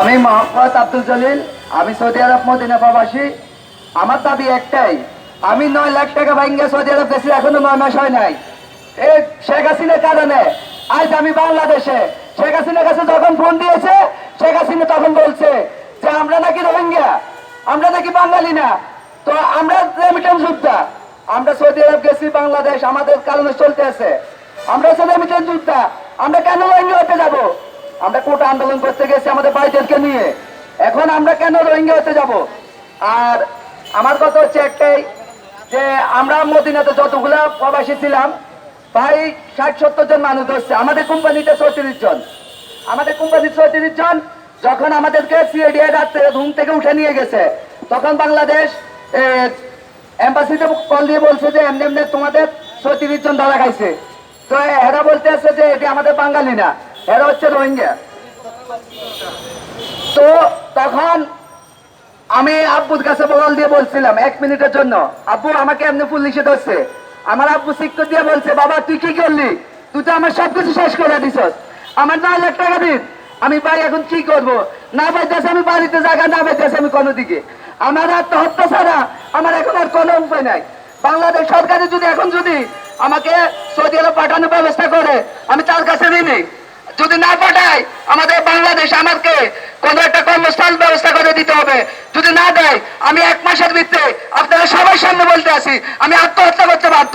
আমি মোহাম্মদ আব্দুল জলিল, আমি সৌদি আরব মদিনা আমার দাবি একটাই, আমি নয় লাখ টাকা ভাঙ্গে সৌদি আরব গেছি এখনও নয় মাস হয় নাই। শেখ হাসিনার কারণে আজ আমি বাংলাদেশে, শেখ হাসিনার কাছে যখন ফোন দিয়েছে, শেখ হাসিনা তখন বলছে যে, আমরা নাকি রোহিঙ্গা, আমরা নাকি বাঙালি না। তো আমরা রেমিটেন্স যোদ্ধা, আমরা সৌদি আরব গেছি, বাংলাদেশ আমাদের কারণে চলতে আছে। আমরা রেমিটেন্স যোদ্ধা আমরা কেন রোহিঙ্গা হতে যাব? আমরা কোটা আন্দোলন করতে গেছি আমাদের ভাইদেরকে নিয়ে। এখন আমরা কেন রোহিঙ্গা হতে যাব? আর আমার কথা হচ্ছে একটাই, যে আমরা মদিনাতে যতগুলা প্রবাসী ছিলাম প্রায় ষাট, সত্তর জন মানুষ হচ্ছে আমাদের কোম্পানিতে চৌত্রিশ জন। আমাদের কোম্পানির চৌত্রিশ জন যখন আমাদেরকে সিআইডিআই রাত্রে ঘুম থেকে উঠে নিয়ে গেছে, তখন বাংলাদেশ এম্বাসিতে কল দিয়ে বলছে যে, এমনি এমনি তোমাদের চৌত্রিশ জন ধরা খাইছে। তো এরা বলতে আছে যে এটি আমাদের বাঙালি না, এরা হচ্ছে রোহিঙ্গা। তো তখন আমি আব্বুর কাছে বল দিয়ে বলছিলাম, এক মিনিটের জন্য, আব্বু, আমাকে এমনি পুলিশে ধরছে আমার আব্বু শিক্ষক দিয়ে বলছে, বাবা, তুই কি করলি? তুই তো আমার সবকিছু শেষ করে দিছস। আমার নয় লাখ টাকা দিন, আমি ভাই, এখন কি করব? না পাইতেছে আমি বাড়িতে জায়গা, না পাইতেছে আমি কোনো দিকে। আমার আত্মহত্যা ছাড়া আমার এখন আর কোনো উপায় নাই। বাংলাদেশ সরকারে যদি এখন যদি আমাকে সৌদি আরব পাঠানোর ব্যবস্থা করে, আমি তার কাছে ঋণী। যদি না পাঠায়, আমাদের বাংলাদেশ আমাকে কোনো একটা কর্মস্থল ব্যবস্থা করে দিতে হবে। যদি না দেয়, আমি এক মাসের ভিতরে আপনারা সবার সামনে বলতে আসি আমি আত্মহত্যা করতে বাধ্য।